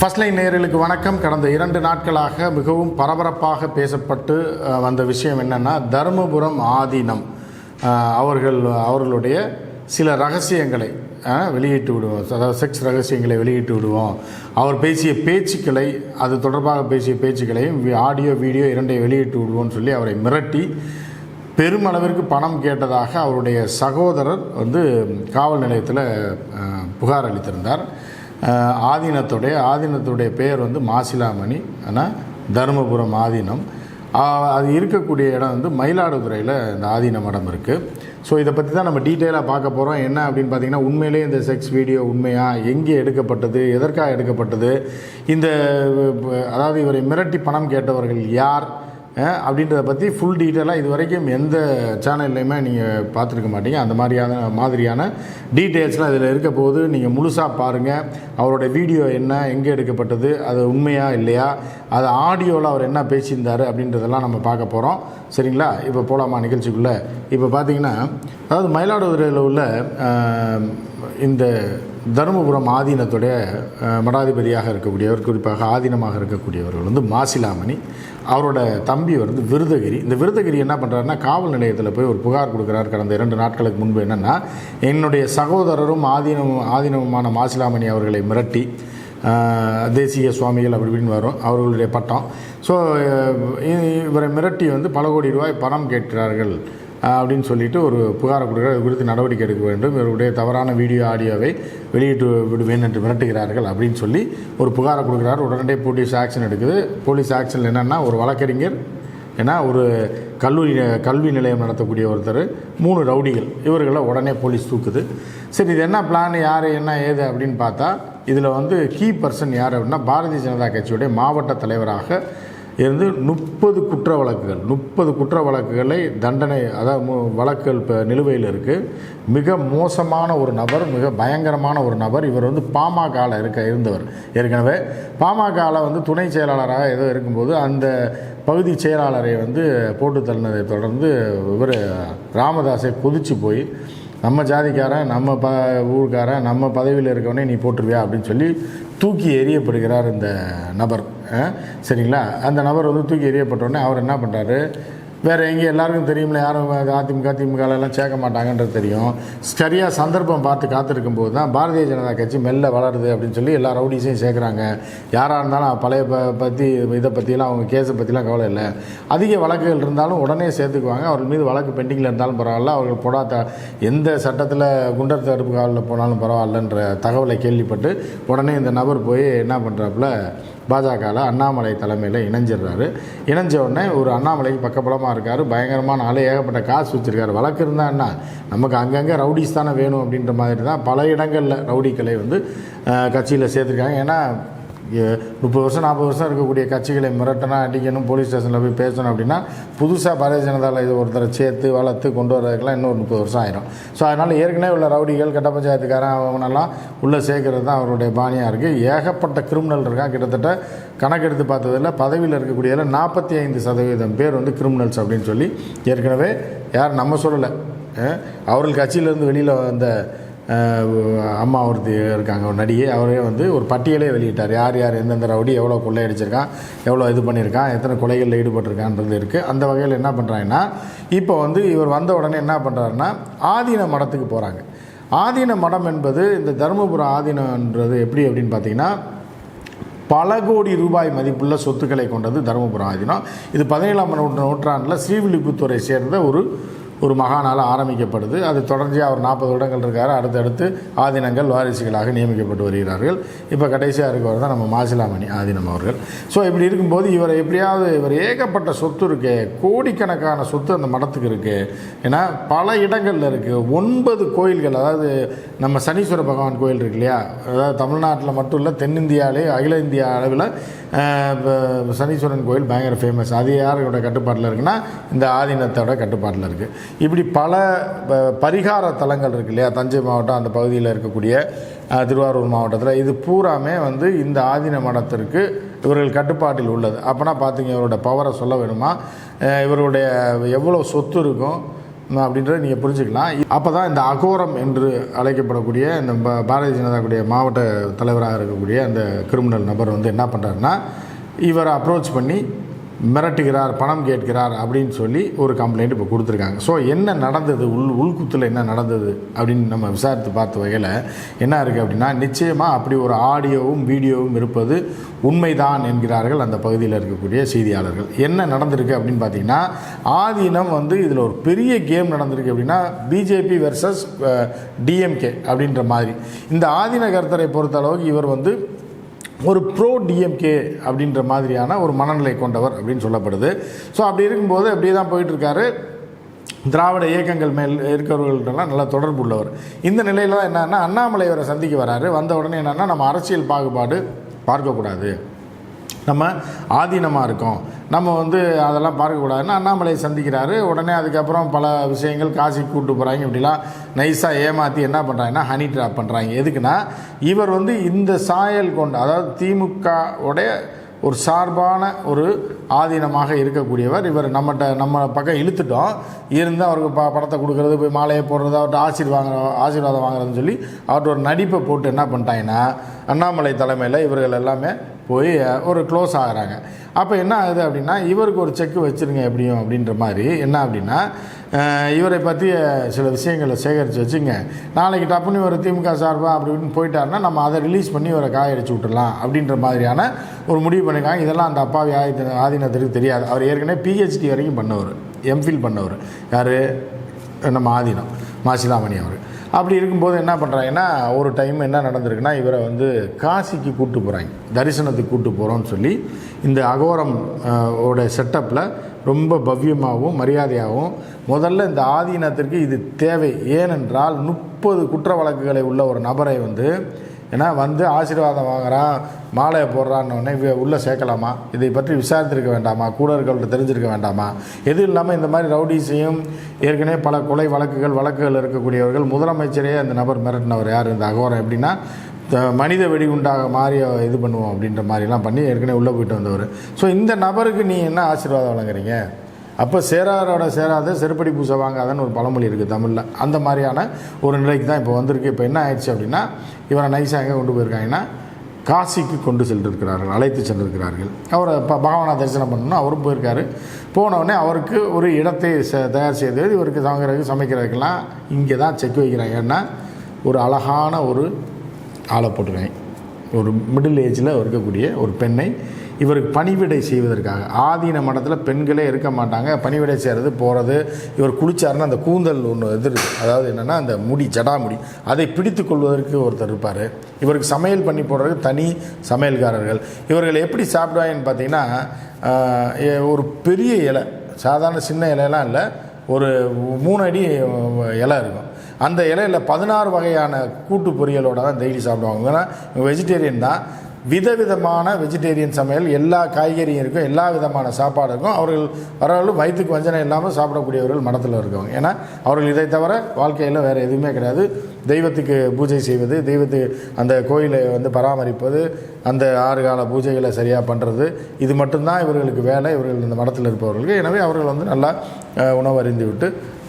First line நேயர்களுக்கு வணக்கம். கடந்த இரண்டு நாட்களாக மிகவும் பரபரப்பாக பேசப்பட்டு வந்த விஷயம் என்னென்னா தருமபுரம் ஆதீனம். அவர்கள் அவர்களுடைய சில ரகசியங்களை வெளியிட்டு விடுவோம். அதாவது செக்ஸ் ரகசியங்களை வெளியிட்டு விடுவோம். அவர் பேசிய பேச்சுக்களை அது தொடர்பாக பேசிய பேச்சுக்களையும் ஆடியோ வீடியோ இரண்டையும் வெளியிட்டு விடுவோம்னு சொல்லி அவரை மிரட்டி பெருமளவிற்கு பணம் கேட்டதாக அவருடைய சகோதரர் வந்து காவல் நிலையத்தில் புகார் அளித்திருந்தார். ஆதீனத்துடைய ஆதீனத்துடைய பெயர் வந்து மாசிலாமணி ஆனால் தருமபுரம் ஆதீனம். அது இருக்கக்கூடிய இடம் வந்து மயிலாடுதுறையில் இந்த ஆதீன மடம் இருக்குது ஸோ இதை பற்றி தான் நம்ம டீட்டெயிலாக பார்க்க போகிறோம் என்ன அப்படின்னு பார்த்தீங்கன்னா உண்மையிலே இந்த செக்ஸ் வீடியோ உண்மையாக எங்கே எடுக்கப்பட்டது? எதற்காக எடுக்கப்பட்டது? இந்த அதாவது இவரை மிரட்டி பணம் கேட்டவர்கள் யார்? அப்படின்றத பற்றி ஃபுல் டீட்டெயிலாக இது வரைக்கும் எந்த சேனல்லையுமே நீங்கள் பார்த்துருக்க மாட்டீங்க. அந்த மாதிரியான மாதிரியான டீட்டெயில்ஸ்லாம் இதில் இருக்க போது நீங்கள் முழுசாக பாருங்கள் அவரோட வீடியோ என்ன எங்கே எடுக்கப்பட்டது அது உண்மையா இல்லையா அது ஆடியோவில் அவர் என்ன பேசியிருந்தார் அப்படின்றதெல்லாம் நம்ம பார்க்க போகிறோம் சரிங்களா? இப்போ போகலாமா நிகழ்ச்சிக்குள்ளே? இப்போ பார்த்தீங்கன்னா அதாவது மயிலாடுதுறையில் உள்ள இந்த தருமபுரம் ஆதீனத்துடைய மடாதிபதியாக இருக்கக்கூடியவர் குறிப்பாக ஆதீனமாக இருக்கக்கூடியவர்கள் வந்து மாசிலாமணி. அவரோட தம்பி வந்து விருதகிரி. இந்த விருதகிரி என்ன பண்ணுறாருன்னா காவல் நிலையத்தில் போய் ஒரு புகார் கொடுக்குறார். கடந்த இரண்டு நாட்களுக்கு முன்பு என்னென்னா என்னுடைய சகோதரரும் ஆதீனம் ஆதீனமுமான மாசிலாமணி அவர்களை மிரட்டி தேசிய சுவாமிகள் அப்படி இப்படின்னு வரும் அவர்களுடைய பட்டம். ஸோ இவரை மிரட்டி வந்து பல கோடி ரூபாய் பணம் கேட்கிறார்கள். அப்படின்னு சொல்லிட்டு ஒரு புகாரை கொடுக்குறார். இது குறித்து நடவடிக்கை எடுக்க வேண்டும். இவருடைய தவறான வீடியோ ஆடியோவை வெளியிட்டு விடுவேன் என்று மிரட்டுகிறார்கள் அப்படின்னு சொல்லி ஒரு புகாரை கொடுக்குறாரு. உடனே போலீஸ் ஆக்ஷன் எடுக்குது. போலீஸ் ஆக்ஷனில் என்னென்னா ஒரு வழக்கறிஞர் ஏன்னா ஒரு கல்லூரி கல்வி நிலையம் நடத்தக்கூடிய ஒருத்தர் மூணு ரவுடிகள் இவர்களை உடனே போலீஸ் தூக்குது. சரி இது என்ன பிளான் யார் என்ன ஏது அப்படின்னு பார்த்தா இதில் வந்து கீ பர்சன் யார் அப்படின்னா பாரதிய ஜனதா கட்சியுடைய மாவட்ட தலைவராக இருந்து முப்பது குற்ற வழக்குகள் முப்பது குற்ற வழக்குகளை தண்டனை அதாவது வழக்குகள் இப்போ நிலுவையில் இருக்குது மிக மோசமான ஒரு நபர் மிக பயங்கரமான ஒரு நபர் இவர் வந்து பாமகவில் இருக்க இருந்தவர். ஏற்கனவே பாமகவில் வந்து துணை செயலாளராக ஏதோ இருக்கும்போது அந்த பகுதி செயலாளரை வந்து போட்டு தள்ளினதை தொடர்ந்து இவர் ராமதாஸை கொதிச்சு போய் நம்ம ஜாதிக்காரன் நம்ம ப ஊருக்காரன் நம்ம பதவியில் இருக்கவனே நீ போட்டுருவியா அப்படின்னு சொல்லி தூக்கி எறியப்படுகிறார் இந்த நபர். சரிங்களா? அந்த நபர் வந்து தூக்கி எறியப்பட்டோடனே அவர் என்ன பண்ணுறாரு வேறு எங்கே எல்லாருக்கும் தெரியும்ல யாரும் அதிமுக திமுக எல்லாம் சேர்க்க மாட்டாங்கன்றது தெரியும். சரியாக சந்தர்ப்பம் பார்த்து காத்திருக்கும் போது தான் பாரதிய ஜனதா கட்சி மெல்ல வளருது அப்படின்னு சொல்லி எல்லா ரவுடிஸையும் சேர்க்குறாங்க. யாராக இருந்தாலும் பழைய ப பற்றி இதை பற்றிலாம் அவங்க கேஸை பற்றிலாம் கவலை இல்லை. அதிக வழக்குகள் இருந்தாலும் உடனே சேர்த்துக்குவாங்க. அவர்கள் மீது வழக்கு பெண்டிங்கில் இருந்தாலும் பரவாயில்ல. அவர்கள் போடாத எந்த சட்டத்தில் குண்டர் தடுப்பு காவலில் போனாலும் பரவாயில்லன்ற தகவலை கேள்விப்பட்டு உடனே இந்த நபர் போய் என்ன பண்ணுறாப்புல பாஜகவில் அண்ணாமலை தலைமையில் இணைஞ்சிடுறாரு. இணைஞ்ச உடனே ஒரு அண்ணாமலைக்கு பக்கபலமாக இருக்கார். பயங்கரமான ஆளு ஏகப்பட்ட காசு வச்சுருக்காரு. வழக்கு இருந்தால் என்ன? நமக்கு அங்கங்கே ரவுடிஸ் தானே வேணும் அப்படின்ற மாதிரி தான் பல இடங்களில் ரவுடிக்களை வந்து கட்சியில் சேர்த்துருக்காங்க. ஏன்னா முப்பது வருஷம் நாற்பது வருஷம் இருக்கக்கூடிய கட்சிகளை மிரட்டணும் அடிக்கணும் போலீஸ் ஸ்டேஷனில் போய் பேசணும் அப்படின்னா புதுசாக பாரதிய ஜனதாவில் இது ஒருத்தரை சேர்த்து வளர்த்து கொண்டு வரதுக்கெல்லாம் இன்னும் ஒரு முப்பது வருஷம் ஆயிரும். ஸோ அதனால் ஏற்கனவே உள்ள ரவுடிகள் கட்ட பஞ்சாயத்துக்காரன் அவனெல்லாம் உள்ளே சேர்க்கறது தான் அவருடைய பாணியாக இருக்குது ஏகப்பட்ட கிரிமினல் இருக்கான் கிட்டத்தட்ட கணக்கெடுத்து பார்த்ததில் பதவியில் இருக்கக்கூடியதில் நாற்பத்தி ஐந்து சதவீதம் பேர் வந்து கிரிமினல்ஸ் அப்படின்னு சொல்லி ஏற்கனவே யார் நம்ம சொல்லலை. அவர்கள் கட்சியிலேருந்து வெளியில் வந்த அம்மா ஒருத்தி இருக்காங்க ஒரு நடிகை. அவரே வந்து ஒரு பட்டியலே வெளியிட்டார். யார் யார் எந்தெந்த ரவுடி எவ்வளோ கொள்ளையடிச்சிருக்கான் எவ்வளோ இது பண்ணியிருக்கான் எத்தனை கொலைகளில் ஈடுபட்டிருக்கான்றது இருக்குது அந்த வகையில் என்ன பண்ணுறாங்கன்னா இப்போ வந்து இவர் வந்த உடனே என்ன பண்ணுறாருன்னா ஆதீன மடத்துக்கு போகிறாங்க ஆதீன மடம் என்பது இந்த தருமபுரம் ஆதீனன்றது எப்படி அப்படின்னு பார்த்தீங்கன்னா பல கோடி ரூபாய் மதிப்புள்ள சொத்துக்களை கொண்டது தருமபுரம் ஆதீனம். இது பதினேழாம் நூற்றாண்டில் ஸ்ரீவில்லிபுத்தூரை சேர்ந்த ஒரு ஒரு மகானால் ஆரம்பிக்கப்படுது. அது தொடர்ச்சியாக அவர் நாற்பது வருடங்கள் இருக்கார். அடுத்தடுத்து ஆதீனங்கள் வாரிசுகளாக நியமிக்கப்பட்டு வருகிறார்கள். இப்போ கடைசியாக இருக்கவர் தான் நம்ம மாசிலாமணி ஆதினம் அவர்கள். ஸோ இப்படி இருக்கும்போது இவர் எப்படியாவது இவர் ஏகப்பட்ட சொத்து இருக்கு கோடிக்கணக்கான சொத்து அந்த மடத்துக்கு இருக்குது ஏன்னா பல இடங்களில் இருக்குது ஒன்பது கோயில்கள் அதாவது நம்ம சனீஸ்வர பகவான் கோயில் இருக்கு இல்லையா? அதாவது தமிழ்நாட்டில் மட்டும் இல்லை தென்னிந்தியாவிலே அகில இந்திய அளவில் சனீஸ்வரன் கோயில் பயங்கர ஃபேமஸ் அது யாரோட கட்டுப்பாட்டில் இருக்குன்னா இந்த ஆதீனத்தோட கட்டுப்பாட்டில் இருக்குது இப்படி பல ப- பரிகார தலங்கள் இருக்கு இல்லையா? தஞ்சை மாவட்டம் அந்த பகுதியில் இருக்கக்கூடிய திருவாரூர் மாவட்டத்தில். இது பூராமே வந்து இந்த ஆதீன மடத்திற்கு இவர்கள் கட்டுப்பாட்டில் உள்ளது. அப்போனா பார்த்தீங்க இவரோட பவரை சொல்ல வேணுமா? இவருடைய எவ்வளோ சொத்து இருக்கும்? அப்படின்றத நீங்கள் புரிஞ்சுக்கலாம். அப்போ தான் இந்த அகோரம் என்று அழைக்கப்படக்கூடிய இந்த பா- பாரதிய ஜனதாவுடைய மாவட்ட தலைவராக இருக்கக்கூடிய அந்த கிரிமினல் நபர் வந்து என்ன பண்ணுறாருன்னா இவரை அப்ரோச் பண்ணி மிரட்டுகிறார் பணம் கேட்கிறார் அப்படின்னு சொல்லி ஒரு கம்ப்ளைண்ட் இப்போ கொடுத்துருக்காங்க. ஸோ என்ன நடந்தது? உள் உள்குத்தில் என்ன நடந்தது? அப்படின்னு நம்ம விசாரித்து பார்த்த வகையில் என்ன இருக்குது அப்படின்னா நிச்சயமாக அப்படி ஒரு ஆடியோவும் வீடியோவும் இருப்பது உண்மைதான் என்கிறார்கள் அந்த பகுதியில் இருக்கக்கூடிய செய்தியாளர்கள். என்ன நடந்திருக்கு அப்படின்னு பார்த்தீங்கன்னா ஆதீனம் வந்து இதில் ஒரு பெரிய கேம் நடந்திருக்கு அப்படின்னா பிஜேபி வெர்சஸ் டிஎம்கே அப்படின்ற மாதிரி. இந்த ஆதீன கர்த்தரை பொறுத்த அளவுக்கு இவர் வந்து ஒரு ப்ரோ டிஎம்கே அப்படின்ற மாதிரியான ஒரு மனநிலை கொண்டவர் அப்படின்னு சொல்லப்படுது. ஸோ அப்படி இருக்கும்போது அப்படியே தான் போயிட்டுருக்காரு. திராவிட இயக்கங்கள் மேல் இருக்கிறவர்கள்ட்டெல்லாம் நல்லா தொடர்பு உள்ளவர் இந்த நிலையில் தான் என்னன்னா அண்ணாமலை அவரை சந்திக்க வராரு. வந்த உடனே என்னென்னா நம்ம அரசியல் பாகுபாடு பார்க்கக்கூடாது. நம்ம ஆதீனமாக இருக்கோம். நம்ம வந்து அதெல்லாம் பார்க்கக்கூடாதுன்னு அண்ணாமலை சந்திக்கிறாரு. உடனே அதுக்கப்புறம் பல விஷயங்கள் காசி கூப்பிட்டு போகிறாங்க இப்படிலாம் நைஸாக ஏமாற்றி என்ன பண்ணுறாங்கன்னா ஹனி ட்ராப் பண்ணுறாங்க எதுக்குன்னா இவர் வந்து இந்த சாயல் கொண்ட அதாவது திமுக உடைய ஒரு சார்பான ஒரு ஆதீனமாக இருக்கக்கூடியவர். இவர் நம்மகிட்ட நம்ம பக்கம் இழுத்துட்டோம். இருந்து அவருக்கு ப படத்தை கொடுக்குறது போய் மாலையை போடுறது அவர்கிட்ட ஆசீர்வாங்க ஆசீர்வாதம் வாங்குறதுன்னு சொல்லி அவர்கிட்ட ஒரு நடிப்பை போட்டு என்ன பண்ணிட்டாங்கன்னா அண்ணாமலை தலைமையில் இவர்கள் எல்லாமே போய் ஒரு க்ளோஸ் ஆகுறாங்க. அப்போ என்ன ஆகுது அப்படின்னா இவருக்கு ஒரு செக் வச்சுருங்க எப்படியும் அப்படின்ற மாதிரி என்ன அப்படின்னா இவரை பற்றிய சில விஷயங்களை சேகரித்து வச்சுங்க. நாளைக்கு டப்புன்னு ஒரு திமுக சார்பாக அப்படி இப்படின்னு போயிட்டாருன்னா நம்ம அதை ரிலீஸ் பண்ணி இவரை காயடிச்சு விட்டுறலாம் அப்படின்ற மாதிரியான ஒரு முடிவு பண்ணியிருக்காங்க. இதெல்லாம் அந்த அப்பாவி ஆதி ஆதீனத்திற்கு தெரியாது. அவர் ஏற்கனவே பிஹெச்டி வரைக்கும் பண்ணவர் எம்ஃபில் பண்ணவர். யார்? நம்ம ஆதீனம் மாசிலாமணி அவர். அப்படி இருக்கும்போது என்ன பண்ணுறாங்கன்னா ஒரு டைம் என்ன நடந்திருக்குன்னா இவரை வந்து காசிக்கு கூப்பிட்டு போகிறாங்க தரிசனத்துக்கு கூப்பிட்டு போகிறோம்னு சொல்லி இந்த அகோரம் ஓட செட்டப்பில் ரொம்ப பவ்யமாகவும் மரியாதையாகவும் முதல்ல இந்த ஆதீனத்திற்கு இது தேவை. ஏனென்றால் முப்பது குற்ற வழக்குகளை உள்ள ஒரு நபரை வந்து ஏன்னா வந்து ஆசீர்வாதம் வாங்குறான் மாலையை போடுறான்னு உள்ளே சேர்க்கலாமா? இதை பற்றி விசாரித்திருக்க வேண்டாமா? கூட இருக்கவங்கள்ட்ட தெரிஞ்சிருக்க வேண்டாமா? எதுவும் இல்லாமல் இந்த மாதிரி ரவுடிஸையும் ஏற்கனவே பல கொலை வழக்குகள் வழக்குகள் இருக்கக்கூடியவர்கள் முதலமைச்சரே அந்த நபர் மிரட்டினவர் யார்? இந்த அகோரம் எப்படின்னா மனித வெடிகுண்டாக மாறி இது பண்ணுவோம் அப்படின்ற மாதிரிலாம் பண்ணி ஏற்கனவே உள்ளே போயிட்டு வந்தவர். ஸோ இந்த நபருக்கு நீ என்ன ஆசீர்வாதம் வழங்குறீங்க? அப்போ சேராரோட சேராத செருப்படி பூசை வாங்காதன்னு ஒரு பழமொழி இருக்குது தமிழில். அந்த மாதிரியான ஒரு நிலைக்கு தான் இப்போ வந்திருக்கு. இப்போ என்ன ஆயிடுச்சு அப்படின்னா இவரை நைஸாக எங்கே கொண்டு போயிருக்காங்கன்னா காசிக்கு கொண்டு சென்றிருக்கிறார்கள் அழைத்து சென்றிருக்கிறார்கள். அவரை இப்போ பகவானை தரிசனம் பண்ணணும் அவரும் போயிருக்காரு. போனவுடனே அவருக்கு ஒரு இடத்தை ச- தயார் செய்து இவருக்கு சமைக்கிறதுக்கு சமைக்கிறதுக்கெல்லாம் இங்கே தான் செக் வைக்கிறாங்க. ஏன்னா ஒரு அழகான ஒரு ஆளை போட்டிருக்காங்க. ஒரு மிடில் ஏஜில் இருக்கக்கூடிய ஒரு பெண்ணை இவருக்கு பணிவிடை செய்வதற்காக. ஆதீன மடத்தில் பெண்களே இருக்க மாட்டாங்க. பணிவிடை செய்கிறது போகிறது இவர் குளிச்சாருன்னா அந்த கூந்தல் ஒன்று இது அதாவது என்னென்னா அந்த முடி ஜடாமுடி. அதை பிடித்து கொள்வதற்கு ஒருத்தர் இருப்பார். இவருக்கு சமையல் பண்ணி போடுறதுக்கு தனி சமையல்காரர்கள். இவர்கள் எப்படி சாப்பிடுவாங்கன்னு பார்த்தீங்கன்னா ஒரு பெரிய இலை. சாதாரண சின்ன இலையெல்லாம் இல்லை. ஒரு மூணு அடி இலை இருக்கும். அந்த இலையில் பதினாறு வகையான கூட்டு பொரியலோட தான் டெய்லி சாப்பிடுவாங்க. ஏன்னா வெஜிடேரியன் தான். விதவிதமான வெஜிடேரியன் சமையல் எல்லா காய்கறியும் இருக்கும் எல்லா விதமான சாப்பாடு இருக்கும். அவர்கள் வரவர்கள் வயிற்றுக்கு வஞ்சனை இல்லாமல் சாப்பிடக்கூடியவர்கள் மடத்தில் இருக்கவங்க. ஏன்னா அவர்கள் இதை தவிர வாழ்க்கையில் வேறு எதுவுமே கிடையாது. தெய்வத்துக்கு பூஜை செய்வது தெய்வத்துக்கு அந்த கோயிலை வந்து பராமரிப்பது அந்த ஆறு கால பூஜைகளை சரியாக பண்ணுறது இது மட்டும்தான் இவர்களுக்கு வேலை இவர்கள் இந்த மடத்தில் இருப்பவர்களுக்கு. எனவே அவர்கள் வந்து நல்லா உணவு அறிந்து விட்டு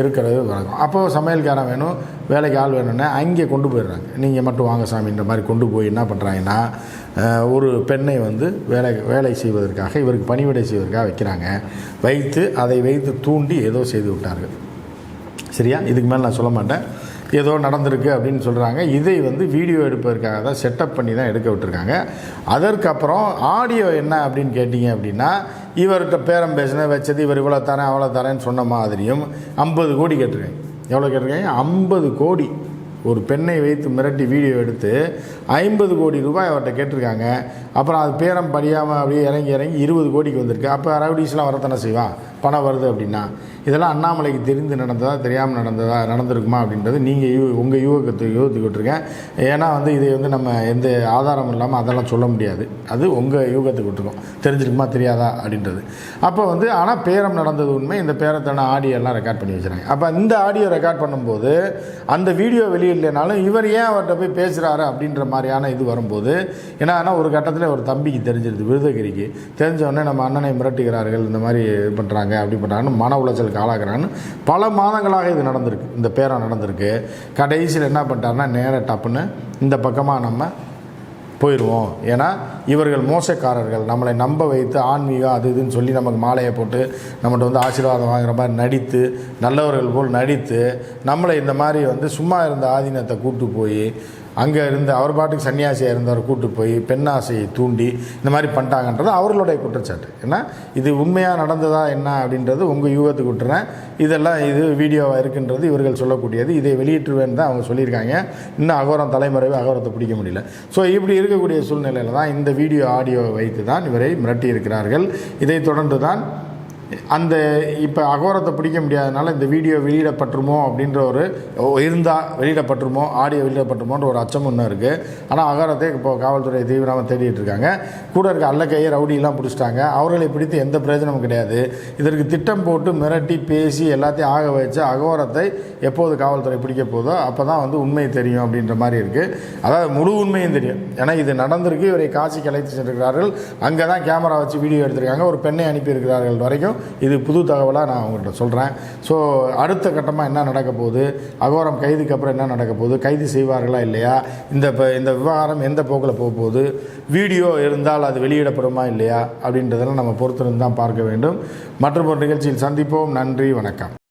இருக்கிறது வழக்கம் அப்போது சமையல்காரன் வேணும் வேலைக்கு ஆள் வேணும்னா அங்கே கொண்டு போயிடுறாங்க. நீங்கள் மட்டும் வாங்க சாமின்ற மாதிரி கொண்டு போய் என்ன பண்ணுறாங்கன்னா ஒரு பெண்ணை வந்து வேலை வேலை செய்வதற்காக இவருக்கு பணிவிடை செய்வதற்காக வைக்கிறாங்க. வைத்து அதை வைத்து தூண்டி ஏதோ செய்து விட்டார்கள். சரியா? இதுக்கு மேலே நான் சொல்ல மாட்டேன். ஏதோ நடந்திருக்கு அப்படின்னு சொல்கிறாங்க இதை வந்து வீடியோ எடுப்பதற்காக தான் செட்டப் பண்ணி தான் எடுக்க விட்டுருக்காங்க. அதற்கப்புறம் ஆடியோ என்ன அப்படின்னு கேட்டிங்க அப்படின்னா இவர்கிட்ட பேரம் பேசின வச்சது இவர் இவ்வளோ தரேன் அவ்வளோ தரேன்னு சொன்ன மாதிரியும் ஐம்பது கோடி கேட்டிருக்கேன். எவ்வளோ கேட்டிருக்காங்க ஐம்பது கோடி. ஒரு பெண்ணை வைத்து மிரட்டி வீடியோ எடுத்து ஐம்பது கோடி ரூபாய் அவர்கிட்ட கேட்டிருக்காங்க. அப்புறம் அது பேரம் படியாமல் அப்படியே இறங்கி இறங்கி இருபது கோடிக்கு வந்திருக்கு. அப்போ ரவுடிஸ்லாம் வரத்தானே செய்வான்? பணம் வருது அப்படின்னா. இதெல்லாம் அண்ணாமலைக்கு தெரிந்து நடந்ததா தெரியாமல் நடந்ததா நடந்திருக்குமா அப்படின்றது நீங்கள் யூ உங்கள் யூகத்தை யூகத்துக்கிட்டுருக்கேன் ஏன்னா வந்து இதை வந்து நம்ம எந்த ஆதாரம் இல்லாமல் அதெல்லாம் சொல்ல முடியாது. அது உங்கள் யூகத்துக்கு விட்டுருக்கோம் தெரிஞ்சிருக்குமா தெரியாதா அப்படின்றது. அப்போ வந்து ஆனால் பேரம் நடந்தது உண்மை. இந்த பேரத்தான ஆடியோ எல்லாம் ரெக்கார்ட் பண்ணி வச்சுறாங்க அப்போ இந்த ஆடியோ ரெக்கார்ட் பண்ணும்போது அந்த வீடியோ வெளியிடலைனாலும் இவர் ஏன் அவர்கிட்ட போய் பேசுகிறாரு அப்படின்ற மாதிரியான இது வரும்போது ஏன்னா ஒரு கட்டத்தில் ஒரு தம்பிக்கு தெரிஞ்சிருது விருதகிரிக்கு. தெரிஞ்ச உடனே நம்ம அண்ணனை மிரட்டுகிறார்கள் இந்த மாதிரி இது பண்ணுறாங்க அப்படி பண்ணுறாங்கன்னு மன உளைச்சல் உளைச்சலுக்கு ஆளாகிறான்னு பல மாதங்களாக இது நடந்திருக்கு. இந்த பேரம் நடந்திருக்கு. கடைசியில் என்ன பண்ணிட்டாருன்னா நேர டப்புன்னு இந்த பக்கமாக நம்ம போயிடுவோம் ஏன்னா இவர்கள் மோசக்காரர்கள். நம்மளை நம்ப வைத்து ஆன்மீகம் அது இதுன்னு சொல்லி நமக்கு மாலையை போட்டு நம்மகிட்ட வந்து ஆசீர்வாதம் வாங்குற மாதிரி நடித்து நல்லவர்கள் போல் நடித்து நம்மளை இந்த மாதிரி வந்து சும்மா இருந்த ஆதீனத்தை கூப்பிட்டு போய் அங்கே இருந்த அவர் பாட்டுக்கு சன்னியாசியாக இருந்தவர் கூட்டு போய் பெண்ணாசையை தூண்டி இந்த மாதிரி பண்ணிட்டாங்கன்றது அவர்களுடைய குற்றச்சாட்டு. ஏன்னா இது உண்மையாக நடந்ததா என்ன அப்படின்றது உங்கள் யூகத்துக்கு விட்டுறேன். இதெல்லாம் இது வீடியோவாக இருக்குன்றது இவர்கள் சொல்லக்கூடியது. இதை வெளியிட்டுருவேன்னு தான் அவங்க சொல்லியிருக்காங்க. இன்னும் அகோரம் தலைமறைவு அகோரத்தை பிடிக்க முடியல. ஸோ இப்படி இருக்கக்கூடிய சூழ்நிலையில் தான் இந்த வீடியோ ஆடியோவை வைத்து தான் இவரை மிரட்டி இருக்கிறார்கள் இதைத் தொடர்ந்து தான் அந்த இப்போ அகோரத்தை பிடிக்க முடியாதனால இந்த வீடியோ வெளியிடப்பட்டுருமோ அப்படின்ற ஒரு இருந்தால் வெளியிடப்பட்டுருமோ ஆடியோ வெளியிடப்பட்டுருமோன்ற ஒரு அச்சம் ஒன்று இருக்குது ஆனால் அகோரத்தை இப்போ காவல்துறை தீவிரமாக தேடிட்டு இருக்காங்க. கூட இருக்க அல்லக்கையை ரவுடியெல்லாம் பிடிச்சிட்டாங்க. அவர்களை பிடித்து எந்த பிரயோஜனமும் கிடையாது. இதற்கு திட்டம் போட்டு மிரட்டி பேசி எல்லாத்தையும் ஆக வச்சு அகோரத்தை எப்போது காவல்துறை பிடிக்க போதோ அப்போ தான் வந்து உண்மை தெரியும் அப்படின்ற மாதிரி இருக்குது அதாவது முழு உண்மையும் தெரியும். ஏன்னா இது நடந்திருக்கு. இவரை காசி அழைத்து சென்றிருக்கிறார்கள். அங்கே தான் கேமரா வச்சு வீடியோ எடுத்திருக்காங்க. ஒரு பெண்ணை அனுப்பியிருக்கிறார்கள் வரைக்கும். இது புது தகவலாக நான் அவங்கள்ட்ட சொல்கிறேன் ஸோ அடுத்த கட்டமாக என்ன நடக்க போகுது? அகோரம் கைதுக்கு அப்புறம் என்ன நடக்க போகுது? கைது செய்வார்களா இல்லையா? இந்த இப்போ இந்த விவகாரம் எந்த போக்கில் போக போகுது? வீடியோ இருந்தால் அது வெளியிடப்படுமா இல்லையா? அப்படின்றதெல்லாம் நம்ம பொறுத்திருந்து தான் பார்க்க வேண்டும். மற்றொரு நிகழ்ச்சியில் சந்திப்போம். நன்றி வணக்கம்.